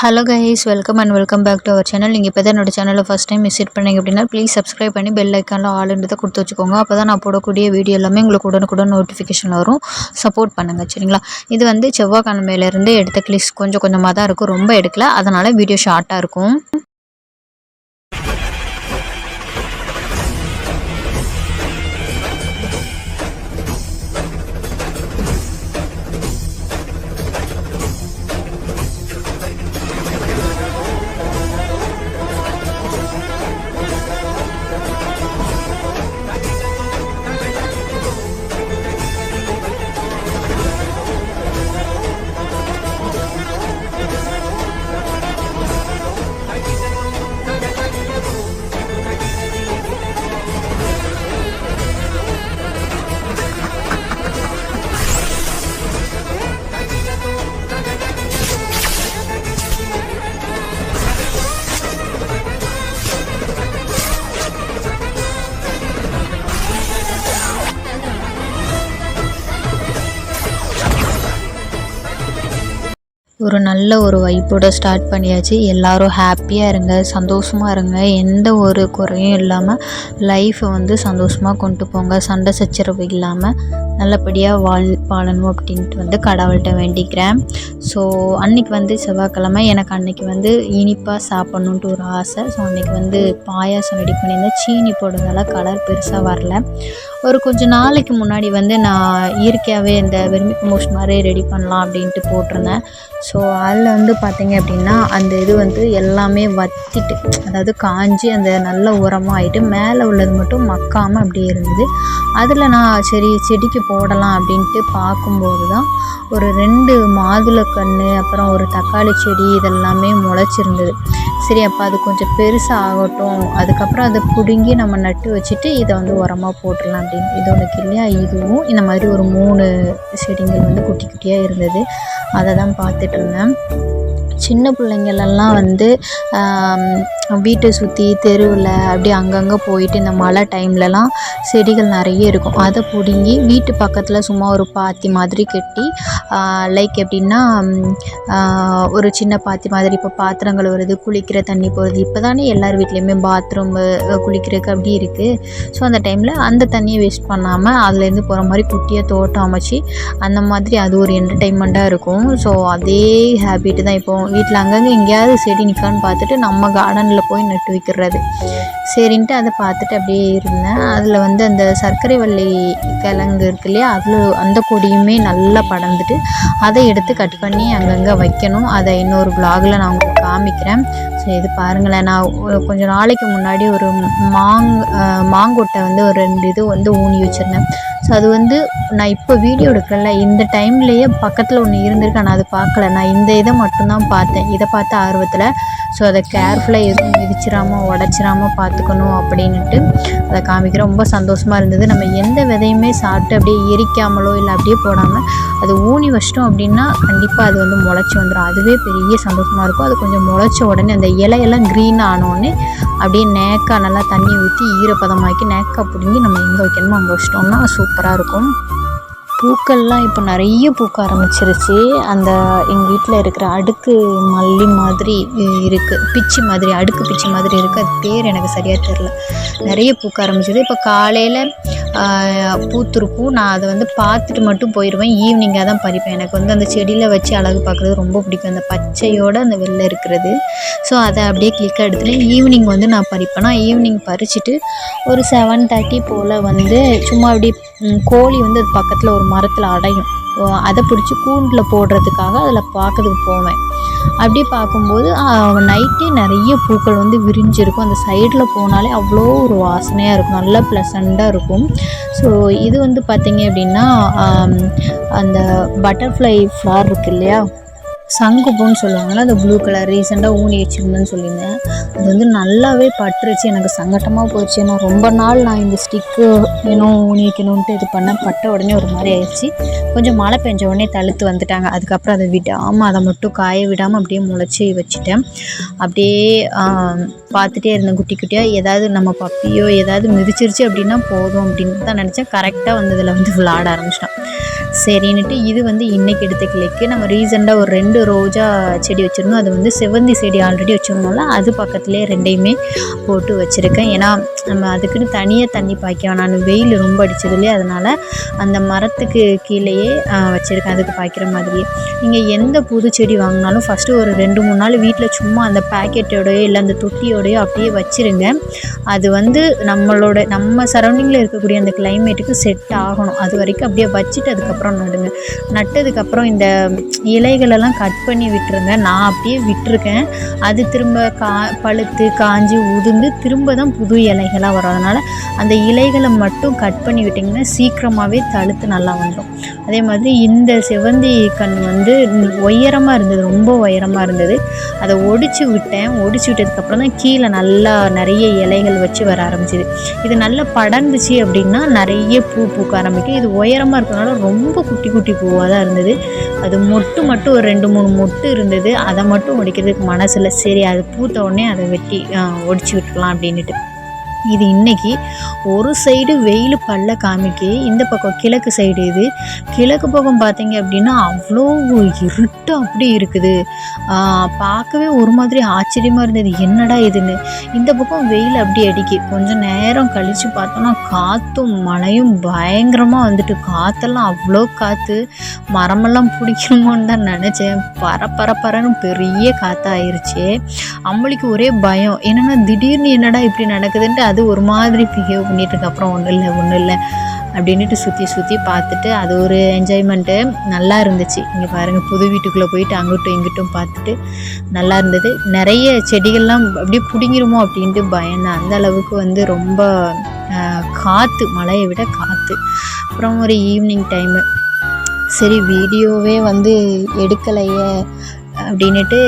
Hello guys welcome and welcome back to our channel நீங்கள் இப்போ தான் என்னோட சேனலை ஃபஸ்ட் டைம் விசிட் பண்ணீங்க அப்படின்னா ப்ளீஸ் சப்ஸ்கிரைப் பண்ணி பெல் ஐக்கானில் ஆளுன்றதை கொடுத்து வச்சுக்கோங்க. அப்போ தான் நான் போடக்கூடிய வீடியோ எல்லாமே உங்களுக்கு உடனுக்குடன் நோட்டிஃபிகேஷன் வரும். சப்போர்ட் பண்ணுங்கள் சரிங்களா? இது வந்து செவ்வாய்க்கிழமையிலேருந்து எடுத்த கிளிஸ் கொஞ்சம் கொஞ்சமாக தான் இருக்கும். ரொம்ப எடுக்கல. அதனால் வீடியோ ஷார்ட்டாக இருக்கும். ஒரு நல்ல ஒரு வைப்போட ஸ்டார்ட் பண்ணியாச்சு. எல்லாரும் ஹாப்பியாக இருங்க சந்தோஷமாக இருங்க. எந்த ஒரு குறையும் இல்லாமல் லைஃப்பை வந்து சந்தோஷமாக கொண்டு போங்க. சண்டை சச்சரவு இல்லாமல் நல்லபடியாக வாழ் வாழணும் அப்படின்ட்டு வந்து கடவுள்கிட்ட வேண்டிக்கிறேன். ஸோ அன்றைக்கி வந்து செவ்வாய்க்கிழமை எனக்கு அன்றைக்கி வந்து இனிப்பாக சாப்பிட்ணுன்ட்டு ஒரு ஆசை. ஸோ அன்றைக்கி வந்து பாயாசம் ரெடி பண்ணியிருந்தேன். சீனி போடுறதால கலர் பெருசாக வரல. ஒரு கொஞ்சம் நாளைக்கு முன்னாடி வந்து நான் இயற்கையாகவே இந்த வெர்மி கம்போஸ்ட் மாதிரி ரெடி பண்ணலாம் அப்படின்ட்டு போட்டிருந்தேன். ஸோ அதில் வந்து பார்த்திங்க அப்படின்னா அந்த இது வந்து எல்லாமே வற்றிட்டு அதாவது காஞ்சி அந்த நல்ல உரமாக ஆகிட்டு மேலே உள்ளது மட்டும் மக்காமல் அப்படியே இருந்தது. அதில் நான் சரி செடிக்கு போடலாம் அப்படின்ட்டு பார்க்கும்போது தான் ஒரு ரெண்டு மாதுளக்கன்று அப்புறம் ஒரு தக்காளி செடி இதெல்லாமே முளைச்சிருந்தது. சரி அப்போ அது கொஞ்சம் பெருசாக ஆகட்டும் அதுக்கப்புறம் அதை பிடுங்கி நம்ம நட்டு வச்சுட்டு இதை வந்து உரமாக போட்டுடலாம் அப்படின்னு. இது ஒன்று கிள்ளையா இதுவும் இந்த மாதிரி ஒரு மூணு செடிகள் வந்து குட்டி குட்டியாக இருந்தது. அதை தான் பார்த்துட்டு இருந்தேன். சின்ன பிள்ளைங்களெல்லாம் வந்து வீட்டை சுற்றி தெருவில் அப்படி அங்கங்கே போயிட்டு இந்த மழை டைம்லலாம் செடிகள் நிறைய இருக்கும். அதை பிடுங்கி வீட்டு பக்கத்தில் சும்மா ஒரு பாத்தி மாதிரி கட்டி லைக் எப்படின்னா ஒரு சின்ன பாத்தி மாதிரி இப்போ பாத்திரங்கள் வருது குளிக்கிற தண்ணி போகிறது இப்போ தானே எல்லார் வீட்லேயுமே பாத்ரூமு குளிக்கிறதுக்கு அப்படி இருக்குது ஸோ அந்த டைமில் அந்த தண்ணியை வேஸ்ட் பண்ணாமல் அதுலேருந்து போகிற மாதிரி குட்டியாக தோட்டம் அமைச்சு அந்த மாதிரி அது ஒரு என்டர்டெயின்மெண்ட்டாக இருக்கும். ஸோ அதே ஹேபிட் தான் இப்போது வீட்டில் அங்கங்கே எங்கேயாவது செடி நிற்கான்னு பார்த்துட்டு நம்ம கார்டனில் போய் நட்டு வைக்கிறது. சரின்ட்டு அதை பார்த்துட்டு அப்படியே இருந்தேன். அதில் வந்து அந்த சர்க்கரை வள்ளி கிழங்கு இருக்கு இல்லையா அதில் அந்த கொடியுமே நல்லா படர்ந்துட்டு அதை எடுத்து கட் பண்ணி அங்கங்கே வைக்கணும். அதை இன்னொரு பிளாகில் நான் உங்களுக்கு காமிக்கிறேன். ஸோ இது பாருங்களேன். நான் கொஞ்சம் நாளைக்கு முன்னாடி ஒரு மாங் மாங்கொட்டை வந்து ஒரு ரெண்டு இது வந்து ஊனி வச்சுருந்தேன். ஸோ அது வந்து நான் இப்போ வீடியோ எடுக்கல. இந்த டைம்லேயே பக்கத்தில் ஒன்று இருந்திருக்கு. ஆனால் அது பார்க்கல. நான் இந்த இதை மட்டும்தான் பார்த்தேன். இதை பார்த்த ஆர்வத்தில் ஸோ அதை கேர்ஃபுல்லாக எதுவும் மிதிச்சிடாமல் உடச்சிடாமல் பார்த்துக்கணும் அப்படின்ட்டு அதை காமிக்க ரொம்ப சந்தோஷமாக இருந்தது. நம்ம எந்த விதையுமே சாப்பிட்டு அப்படியே எரிக்காமலோ இல்லை அப்படியே போடாமல் அது ஊனி வச்சிட்டோம் அப்படின்னா கண்டிப்பாக அது வந்து முளைச்சி வந்துடும் அதுவே பெரிய சந்தோஷமாக இருக்கும். அது கொஞ்சம் முளைச்ச உடனே அந்த இலையெல்லாம் க்ரீன் ஆனோடனே அப்படியே நேக்காக நல்லா தண்ணி ஊற்றி ஈரப்பதமாக்கி நேக்காக பிடுங்கி நம்ம எங்கே வைக்கணுமோ அங்கே வச்சிட்டோம்னா சூப்பராக இருக்கும். பூக்கள்லாம் இப்போ நிறைய பூக்க ஆரம்பிச்சிருச்சு. அந்த எங்கள் வீட்டில் இருக்கிற அடுக்கு மல்லி மாதிரி இருக்குது பிச்சு மாதிரி அடுக்கு பிச்சு மாதிரி இருக்குது அது பேர் எனக்கு சரியாக தெரில நிறைய பூக்க ஆரம்பிச்சிது. இப்போ காலையில் பூத்துருக்கும். நான் அதை வந்து பார்த்துட்டு மட்டும் போயிடுவேன் ஈவினிங்காக தான் பறிப்பேன். எனக்கு வந்து அந்த செடியில் வச்சு அழகு பார்க்குறது ரொம்ப பிடிக்கும். அந்த பச்சையோடு அந்த வெளில இருக்கிறது. ஸோ அதை அப்படியே கிளிக்காக எடுத்துகிட்டு ஈவினிங் வந்து நான் பறிப்பேன். நான் ஈவினிங் பறிச்சுட்டு ஒரு செவன் தேர்ட்டி போல் வந்து சும்மா அப்படி கோழி வந்து அது பக்கத்தில் ஒரு மரத்தில் அடையும். அதை பிடிச்சி கூண்டில் போடுறதுக்காக அதில் பார்க்கறதுக்கு போவேன். அப்படி பார்க்கும்போது நைட்டே நிறைய பூக்கள் வந்து விரிஞ்சிருக்கும். அந்த சைடில் போனாலே அவ்வளோ ஒரு வாசனையாக இருக்கும். நல்லா ப்ளசண்ட்டாக இருக்கும். ஸோ இது வந்து பார்த்திங்க அப்படின்னா அந்த பட்டர்ஃப்ளை ஃப்ளார் இருக்கு இல்லையா? சங்குப்பூன்னு சொல்லுவாங்கள்ல அந்த ப்ளூ கலர் ரீசெண்டாக ஊனி வச்சுருந்தேன்னு சொல்லியிருந்தேன். அது வந்து நல்லாவே பட்டுருச்சு எனக்கு சங்கட்டமாக போச்சு. நான் ரொம்ப நாள் நான் இந்த ஸ்டிக்கு வேணும் ஊனி வைக்கணுன்ட்டு இது பண்ணேன் பட்ட உடனே ஒரு மாதிரி ஆயிடுச்சு. கொஞ்சம் மழை பெஞ்ச உடனே தழுத்து வந்துட்டாங்க. அதுக்கப்புறம் அதை விடாமல் அதை மட்டும் காய விடாமல் அப்படியே முளைச்சி வச்சுட்டேன். அப்படியே பார்த்துட்டே இருந்தேன் குட்டி குட்டியாக ஏதாவது நம்ம பப்பியோ ஏதாவது மிதிச்சிருச்சு அப்படின்னா போதும் அப்படின்னு தான் நினச்சேன். கரெக்டாக வந்து இதில் வந்து விளாட ஆரம்பிச்சிட்டோம். சரின்னுட்டு இது வந்து இன்றைக்கி எடுத்த கிளைக்கு நம்ம ரீசெண்டாக ஒரு ரெண்டு ரோஜா செடி வச்சுருந்தோம். அது வந்து செவ்வந்தி செடி ஆல்ரெடி வச்சுருந்தோம்ல அது பக்கத்துலேயே ரெண்டையுமே போட்டு வச்சுருக்கேன். ஏன்னா நம்ம அதுக்குன்னு தனியாக தண்ணி பாய்க்க வேணாம். வெயில் ரொம்ப அடிச்சதுலேயே அதனால் அந்த மரத்துக்கு கீழேயே வச்சுருக்கேன். அதுக்கு பாய்க்கிற மாதிரியே. நீங்கள் எந்த புது செடி வாங்கினாலும் ஃபஸ்ட்டு ஒரு ரெண்டு மூணு நாள் வீட்டில் சும்மா அந்த பேக்கெட்டோடையோ இல்லை அந்த தொட்டியோடையோ அப்படியே வச்சுருங்க. அது வந்து நம்மளோட நம்ம சரௌண்டிங்கில் இருக்கக்கூடிய அந்த கிளைமேட்டுக்கு செட் ஆகணும். அது வரைக்கும் அப்படியே வச்சுட்டு அதுக்கப்புறம் நடுங்க நட்டதுக்கப்புறம் இந்த இலைகளெல்லாம் கட் பண்ணி விட்டுருங்க நான் அப்படியே விட்டுருக்கேன். அது திரும்ப கா பழுத்து காஞ்சி உதிர்ந்து திரும்ப தான் புது இலைகளாக வரும். அதனால் அந்த இலைகளை மட்டும் கட் பண்ணி விட்டிங்கன்னா சீக்கிரமாகவே தழுத்து நல்லா வந்துடும் அதே மாதிரி இந்த செவ்வந்தி கண் வந்து உயரமாக இருந்தது ரொம்ப உயரமாக இருந்தது. அதை ஒடிச்சு விட்டேன். ஒடிச்சு விட்டதுக்கப்புறம் தான் கீழே நல்லா நிறைய இலைகள் வச்சு வர ஆரம்பிச்சிது. இது நல்லா படர்ந்துச்சு அப்படின்னா நிறைய பூ பூக்க ஆரம்பிக்கும். இது உயரமாக இருக்கிறதுனால ரொம்ப ரொம்ப குட்டி குட்டி பூவாக தான் இருந்தது. அது மொட்டு மட்டும் ஒரு ரெண்டு மூணு மொட்டு இருந்தது. அதை மட்டும் ஒடிக்கிறதுக்கு மனசில் சரி அது பூத்த உடனே அதை வெட்டி ஒடிச்சு விட்டுலாம் அப்படின்ட்டு இது இன்றைக்கி ஒரு சைடு வெயில் பல்ல காமிக்கு. இந்த பக்கம் கிழக்கு சைடு இது. கிழக்கு பக்கம் பார்த்தீங்க அப்படின்னா அவ்வளோ இருட்டு அப்படி இருக்குது. பார்க்கவே ஒரு மாதிரி ஆச்சரியமாக இருந்தது. என்னடா இதுன்னு. இந்த பக்கம் வெயில் அப்படி அடிக்கி. கொஞ்சம் நேரம் கழித்து பார்த்தோன்னா காற்றும் மழையும் பயங்கரமாக வந்துட்டு காற்றெல்லாம் அவ்வளோ காற்று மரமெல்லாம் பிடிக்கணுமோன்னு தான் நினச்சேன். பர பர பரன்னு பெரிய காற்றாயிருச்சு அம்மளுக்கு ஒரே பயம். என்னென்னா திடீர்னு என்னடா இப்படி நடக்குதுன்ட்டு அது ஒரு மாதிரி பிஹேவ் பண்ணிகிட்டு அப்புறம் ஒன்றும் இல்லை ஒன்றும் இல்லை அப்படின்ட்டு சுற்றி சுற்றி பார்த்துட்டு அது ஒரு என்ஜாய்மெண்ட்டு நல்லா இருந்துச்சு. இங்கே பாருங்கள் புது வீட்டுக்குள்ளே போயிட்டு அங்கிட்டும் இங்கிட்டும் பார்த்துட்டு நல்லா இருந்தது. நிறைய செடிகள்லாம் அப்படியே பிடிங்கிருமோ அப்படின்ட்டு பயந்தேன் அந்த அளவுக்கு வந்து ரொம்ப காற்று மழையை விட காற்று அப்புறம் ஒரு ஈவினிங் டைமு சரி வீடியோவே வந்து எடுக்கலையே. அப்படின்னுட்டு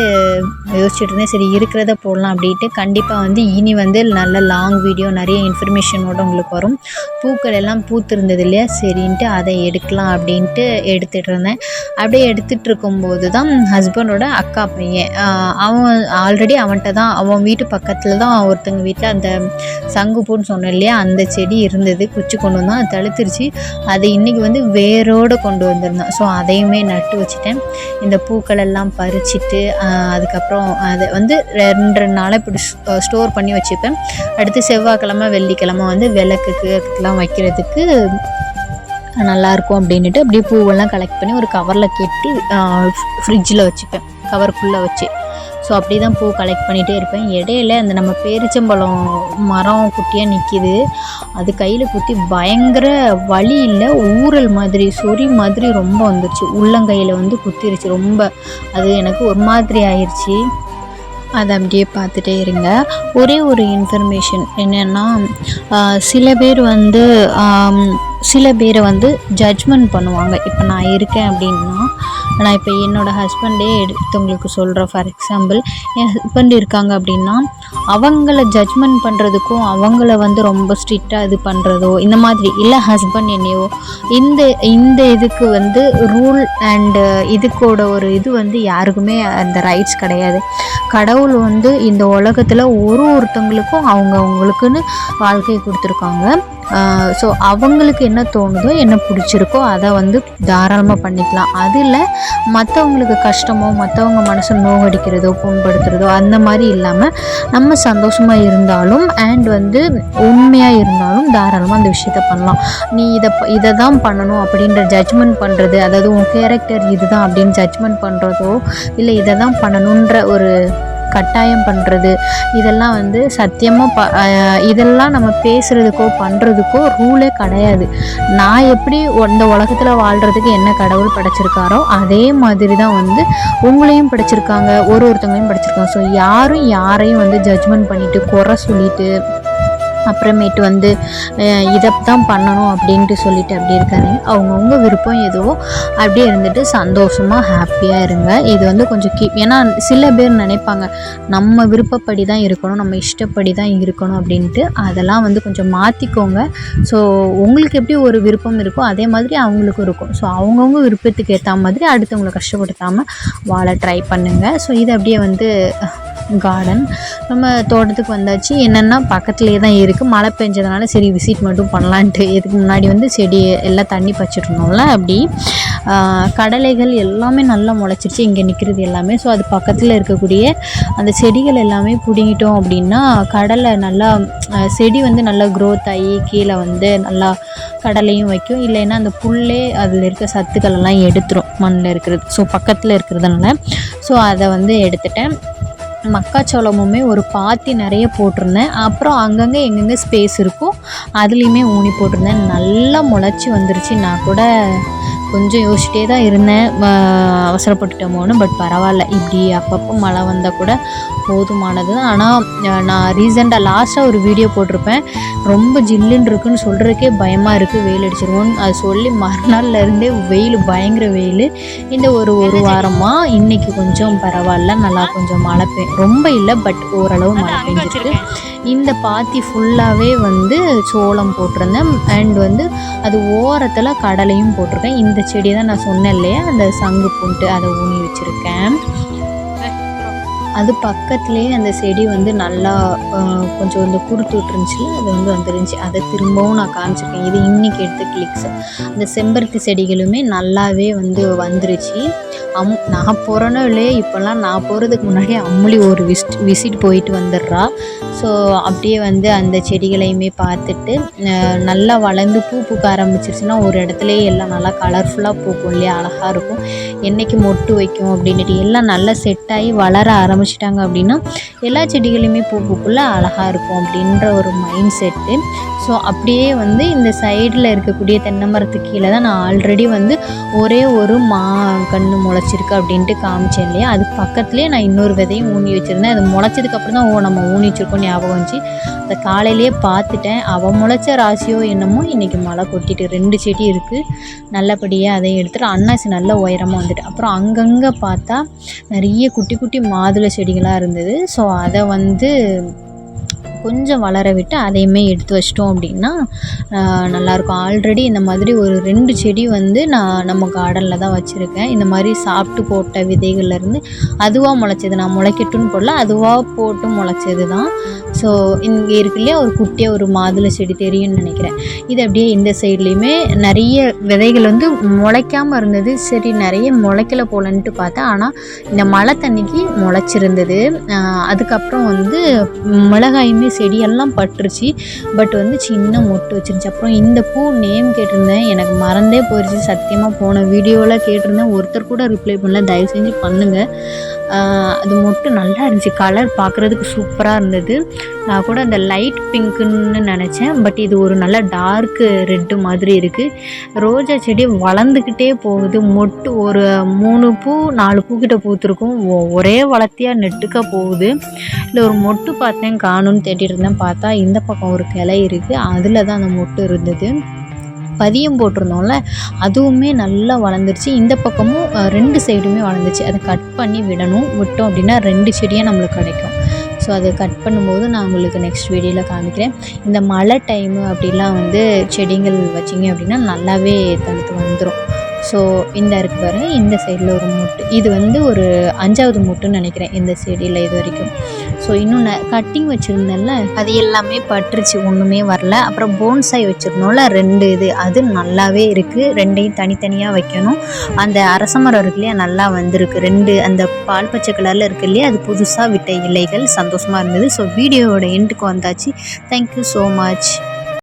யோசிச்சுட்டு இருந்தேன் சரி இருக்கிறத போடலாம் அப்படின்ட்டு. கண்டிப்பாக வந்து இனி வந்து நல்ல லாங் வீடியோ நிறைய இன்ஃபர்மேஷனோட உங்களுக்கு வரும். பூக்கள் எல்லாம் பூத்திருந்தது இல்லையா? சரின்ட்டு அதை எடுக்கலாம் அப்படின்ட்டு எடுத்துகிட்டு இருந்தேன். அப்படியே எடுத்துகிட்டு இருக்கும்போது தான் ஹஸ்பண்டோட அக்கா பையன் அவன் ஆல்ரெடி அவன்கிட்ட தான் அவன் வீட்டு பக்கத்தில் தான் ஒருத்தங்க வீட்டில் அந்த சங்குப்பூன்னு சொன்னேன் இல்லையா? அந்த செடி இருந்தது குச்சி கொண்டு வந்தான் அது தழுத்துருச்சு அதை இன்றைக்கி வந்து வேரோடு கொண்டு வந்திருந்தான். ஸோ அதையுமே நட்டு வச்சுட்டேன். இந்த பூக்கள் எல்லாம் பறிச்சுட்டு அதுக்கப்புறம் அதை வந்து ரெண்டு ரெண்டு நாளாக இப்படி ஸ்டோர் பண்ணி வச்சுப்பேன். அடுத்து செவ்வாய்க்கிழமை வெள்ளிக்கிழம வந்து விளக்குக்கு அதுக்கெலாம் வைக்கிறதுக்கு நல்லாயிருக்கும் அப்படின்ட்டு அப்படியே பூவெல்லாம் கலெக்ட் பண்ணி ஒரு கவரில் கட்டி ஃப்ரிட்ஜில் வச்சுப்பேன். கவருக்குள்ளே வச்சு. ஸோ அப்படி தான் பூ கலெக்ட் பண்ணிகிட்டே இருப்பேன். இடையில அந்த நம்ம பேரிச்சம்பழம் மரம் குட்டியாக நிற்கிது அது கையில் குத்தி பயங்கர வலி இல்லை ஊறல் மாதிரி சொறி மாதிரி ரொம்ப வந்துருச்சு. உள்ளங்கையில் வந்து குத்திருச்சு ரொம்ப. அது எனக்கு ஒரு மாதிரி ஆயிடுச்சு அதை அப்படியே பார்த்துட்டே இருங்க. ஒரே ஒரு இன்ஃபர்மேஷன் என்னென்னா சில பேர் வந்து சில பேரை வந்து ஜட்ஜ்மெண்ட் பண்ணுவாங்க. இப்போ நான் இருக்கேன் அப்படின்னா நான் இப்போ என்னோடய ஹஸ்பண்டே எடுத்தவங்களுக்கு சொல்கிறேன் ஃபார் எக்ஸாம்பிள் என் ஹஸ்பண்ட் இருக்காங்க அப்படின்னா அவங்கள ஜட்ஜ்மெண்ட் பண்ணுறதுக்கும் அவங்கள வந்து ரொம்ப ஸ்ட்ரிக்டாக இது பண்ணுறதோ இந்த மாதிரி இல்லை ஹஸ்பண்ட் என்னையோ இந்த இந்த இதுக்கு வந்து ரூல் அண்டு இதுக்கோட ஒரு இது வந்து யாருக்குமே அந்த ரைட்ஸ் கிடையாது. கடவுள் வந்து இந்த உலகத்தில் ஒரு ஒருத்தவங்களுக்கும் அவங்க அவங்களுக்குன்னு வாழ்க்கையை கொடுத்துருக்காங்க. ஸோ அவங்களுக்கு என்ன தோணுதோ என்ன பிடிச்சிருக்கோ அதை வந்து தாராளமாக பண்ணிக்கலாம். அதில் மற்றவங்களுக்கு கஷ்டமோ மற்றவங்க மனசை நோகடிக்கிறதோ புண்படுத்துகிறதோ அந்த மாதிரி இல்லாமல் நம்ம சந்தோஷமாக இருந்தாலும் அண்ட் வந்து உண்மையாக இருந்தாலும் தாராளமாக அந்த விஷயத்த பண்ணலாம். நீ இதை இதை தான் பண்ணணும் அப்படின்ற ஜட்ஜ்மெண்ட் பண்ணுறது அதாவது உன் கேரக்டர் இதுதான் அப்படின்னு ஜட்ஜ்மெண்ட் பண்ணுறதோ இல்லை இதை தான் பண்ணணுன்ற ஒரு கட்டாயம் பண்ணுறது இதெல்லாம் வந்து சத்தியமாக ப இதெல்லாம் நம்ம பேசுகிறதுக்கோ பண்ணுறதுக்கோ ரூலே கிடையாது. நான் எப்படி இந்த உலகத்தில் வாழ்கிறதுக்கு என்ன கடவுள் படைச்சிருக்காரோ அதே மாதிரி தான் வந்து உங்களையும் படைச்சிருக்காங்க ஒரு ஒருத்தவங்களையும் படைச்சிருக்காங்க. ஸோ யாரும் யாரையும் வந்து ஜட்ஜ்மெண்ட் பண்ணிவிட்டு குறை சொல்லிவிட்டு அப்புறமேட்டு வந்து இதை தான் பண்ணணும் அப்படின்ட்டு சொல்லிட்டு அப்படி இருக்காங்க அவங்கவுங்க விருப்பம் எதுவோ அப்படியே இருந்துட்டு சந்தோஷமாக ஹாப்பியாக இருங்க. இது வந்து கொஞ்சம் கீ ஏன்னா சில பேர் நினைப்பாங்க நம்ம விருப்பப்படி தான் இருக்கணும் நம்ம இஷ்டப்படி தான் இருக்கணும் அப்படின்ட்டு. அதெல்லாம் வந்து கொஞ்சம் மாற்றிக்கோங்க ஸோ உங்களுக்கு எப்படி ஒரு விருப்பம் இருக்கோ அதே மாதிரி அவங்களுக்கும் இருக்கும். ஸோ அவங்கவுங்க விருப்பத்துக்கு ஏற்ற மாதிரி அடுத்தவங்களை கஷ்டப்படுத்தாமல் வாழ ட்ரை பண்ணுங்கள் ஸோ இது அப்படியே வந்து கார்டன் நம்ம தோட்டத்துக்கு வந்தாச்சு. என்னென்னா பக்கத்துலேயே தான் இருக்குது மழை பெஞ்சதுனால சரி விசிட் மட்டும் பண்ணலான்ட்டு. இதுக்கு முன்னாடி வந்து செடி எல்லாம் தண்ணி பச்சிட்ருந்தோம்ல அப்படி. கடலைகள் எல்லாமே நல்லா முளைச்சிருச்சு. இங்கே நிற்கிறது எல்லாமே. ஸோ அது பக்கத்தில் இருக்கக்கூடிய அந்த செடிகள் எல்லாமே பிடுங்கிட்டோம் அப்படின்னா கடலை நல்லா செடி வந்து நல்லா க்ரோத் ஆகி கீழே வந்து நல்லா கடலையும் வைக்கும். இல்லைன்னா அந்த புல்லே அதில் இருக்க சத்துக்கள் எல்லாம் எடுத்துரும் மண்ணில் இருக்கிறது. ஸோ பக்கத்தில் இருக்கிறதுனால. ஸோ அதை வந்து எடுத்துட்டேன். மக்காச்சோளமுமே ஒரு பாத்தி நிறைய போட்டிருந்தேன். அப்புறம் அங்கங்கே எங்கெங்கே ஸ்பேஸ் இருக்கோ அதுலேயுமே ஊனி போட்டிருந்தேன். நல்லா முளைச்சி வந்துருச்சு. நான் கூட கொஞ்சம் யோசிச்சிட்டே தான் இருந்தேன். அவசரப்பட்டுட்டோமோன்னு பட் பரவாயில்ல. இப்படி அப்பப்போ மழை வந்தால் கூட போதுமானது தான். ஆனால் நான் ரீசெண்டாக லாஸ்ட்டாக ஒரு வீடியோ போட்டிருப்பேன். ரொம்ப ஜில்லுன்னு இருக்குன்னு சொல்கிறதுக்கே பயமாக இருக்குது வெயில் அடிச்சிருவோன்னு அது சொல்லி மறுநாள்ல இருந்தே வெயில் பயங்கர வெயில். இந்த ஒரு ஒரு வாரமாக இன்னைக்கு கொஞ்சம் பரவாயில்ல. நல்லா கொஞ்சம் மழை பெய் ரொம்ப இல்லை பட் ஓரளவு மழை பெஞ்சிருக்கு. இந்த பாத்தி ஃபுல்லாகவே வந்து சோளம் போட்டிருந்தேன். அண்ட் வந்து அது ஓரத்தில் கடலையும் போட்டிருக்கேன். இந்த அந்த செடி தான் நான் சொன்னேன் இல்லையா? அந்த சங்கு பூண்டு அதை ஊனி வச்சுருக்கேன். அது பக்கத்துலேயே அந்த செடி வந்து நல்லா கொஞ்சம் இந்த குருத்து விட்டுருந்துச்சுல அது வந்து வந்துருந்துச்சு. அதை திரும்பவும் நான் காமிச்சிருக்கேன். இது இன்றைக்கி எடுத்த கிளிக்ஸ். அந்த செம்பருத்தி செடிகளுமே நல்லாவே வந்து வந்துருச்சு. அம் நான் போகிறனோ இல்லையே இப்போல்லாம் நான் போகிறதுக்கு முன்னாடி அம்முலி ஒரு விசிட் விசிட் போயிட்டு வந்துடுறா. ஸோ அப்படியே வந்து அந்த செடிகளையுமே பார்த்துட்டு நல்லா வளர்ந்து பூ பூக்க ஆரம்பிச்சிருச்சுன்னா ஒரு இடத்துலையே எல்லாம் நல்லா கலர்ஃபுல்லாக பூக்கும் இல்லையா? அழகாக இருக்கும். என்னைக்கு மொட்டு வைக்கும் அப்படின்ட்டு எல்லாம் நல்லா செட் ஆகி வளர ஆரம்பிச்சிட்டாங்க அப்படின்னா எல்லா செடிகளையுமே பூ பூக்குள்ள அழகாக இருக்கும் அப்படின்ற ஒரு மைண்ட் செட்டு ஸோ அப்படியே வந்து இந்த சைடில் இருக்கக்கூடிய தென்னை மரத்துக்கு கீழே தான் நான் ஆல்ரெடி வந்து ஒரே ஒரு மா கன்று முளைச்சிருக்கு அப்படின்ட்டு காமிச்சேன் இல்லையா? அது பக்கத்துலேயே நான் இன்னொரு விதையும் ஊனி வச்சுருந்தேன். அது முளைச்சதுக்கப்புறம் தான் ஓ நம்ம ஊனி வச்சுருக்கோம் ஞாபகம் வந்துச்சு. அதை காலையிலேயே பார்த்துட்டேன். அவள் முளைச்ச ராசியோ என்னமோ இன்றைக்கி மழை கொட்டிட்டு ரெண்டு செடி இருக்குது நல்லபடியாக அதையும் எடுத்துகிட்டு அன்னாசி நல்ல உயரமாக வந்துட்டு. அப்புறம் அங்கங்கே பார்த்தா நிறைய குட்டி குட்டி மாதுளை செடிகளாக இருந்தது. ஸோ அதை வந்து கொஞ்சம் வளர விட்டு அதையுமே எடுத்து வச்சிட்டோம் அப்படின்னா நல்லாயிருக்கும். ஆல்ரெடி இந்த மாதிரி ஒரு ரெண்டு செடி வந்து நான் நம்ம கார்டனில் தான் வச்சுருக்கேன். இந்த மாதிரி சாப்பிட்டு போட்ட விதைகள்லேருந்து அதுவாக முளைச்சது. நான் முளைக்கட்டுன்னு போடல அதுவாக போட்டு முளைச்சது தான். ஸோ இங்கே இருக்கு இல்லையா ஒரு குட்டியாக ஒரு மாதுளை செடி தெரியும்னு நினைக்கிறேன். இது அப்படியே இந்த சைட்லேயுமே நிறைய விதைகள் வந்து முளைக்காமல் இருந்தது. சரி நிறைய முளைக்கல போலன்ட்டு பார்த்தேன். ஆனால் இந்த மழை தண்ணிக்கு முளைச்சிருந்தது. அதுக்கப்புறம் வந்து மிளகாயுமே செடியெல்லாம் பட்டுருச்சு. பட் வந்து சின்ன மொட்டு வச்சிருந்துச்சு. அப்புறம் இந்த பூ நேம் கேட்டிருந்தேன். எனக்கு மறந்தே போயிடுச்சு சத்தியமாக போன வீடியோவில் கேட்டிருந்தேன். ஒருத்தர் கூட ரிப்ளை பண்ணல. தயவு செஞ்சு பண்ணுங்கள் அது மொட்டு நல்லா இருந்துச்சு. கலர் பார்க்குறதுக்கு சூப்பராக இருந்தது. நான் கூட அந்த லைட் பிங்க்குன்னு நினச்சேன். பட் இது ஒரு நல்ல டார்க்கு ரெட்டு மாதிரி இருக்குது ரோஜா செடி வளர்ந்துக்கிட்டே போகுது. மொட்டு ஒரு மூணு பூ நாலு பூக்கிட்ட பூத்துருக்கும். ஒ- ஒரே வளர்த்தியாக நெட்டுக்க போகுது. இல்லை ஒரு மொட்டு பார்த்தேன். காணும்னு தேடிட்டு இருந்தேன் பார்த்தா இந்த பக்கம் ஒரு கிளை இருக்குது அதில் தான் அந்த மொட்டு இருந்தது. பதியம் போட்டிருந்தோம்ல அதுவுமே நல்லா வளர்ந்துருச்சு. இந்த பக்கமும் ரெண்டு சைடுமே வளர்ந்துச்சு. அதை கட் பண்ணி விடணும். விட்டோம் அப்படின்னா ரெண்டு செடியாக நம்மளுக்கு கிடைக்கும். ஸோ அதை கட் பண்ணும்போது நான் உங்களுக்கு நெக்ஸ்ட் வீடியோவில் காமிக்கிறேன். இந்த மழை டைமு அப்படிலாம் வந்து செடிகள் வச்சிங்க அப்படின்னா நல்லாவே தடுத்து வந்துடும் ஸோ இந்த இருக்கு பாருங்கள் இந்த சைடில் ஒரு மூட்டு. இது வந்து ஒரு அஞ்சாவது மூட்டுன்னு நினைக்கிறேன். இந்த செடியில் இது வரைக்கும். ஸோ இன்னும் கட்டிங் வச்சுருந்தேன்ல அது எல்லாமே பட்டுருச்சு ஒன்றுமே வரல. அப்புறம் போன்சாய் வச்சுருந்தோம்ல ரெண்டு இது. அது நல்லாவே இருக்குது ரெண்டையும் தனித்தனியாக வைக்கணும். அந்த அரசமரம் இருக்கு இல்லையா நல்லா வந்திருக்கு. ரெண்டு அந்த பால் பச்சை கலரில் இருக்கு இல்லையா அது புதுசாக விட்ட இலைகள் சந்தோஷமாக இருந்தது. ஸோ வீடியோவோட எண்டுக்கு வந்தாச்சு. Thank you so much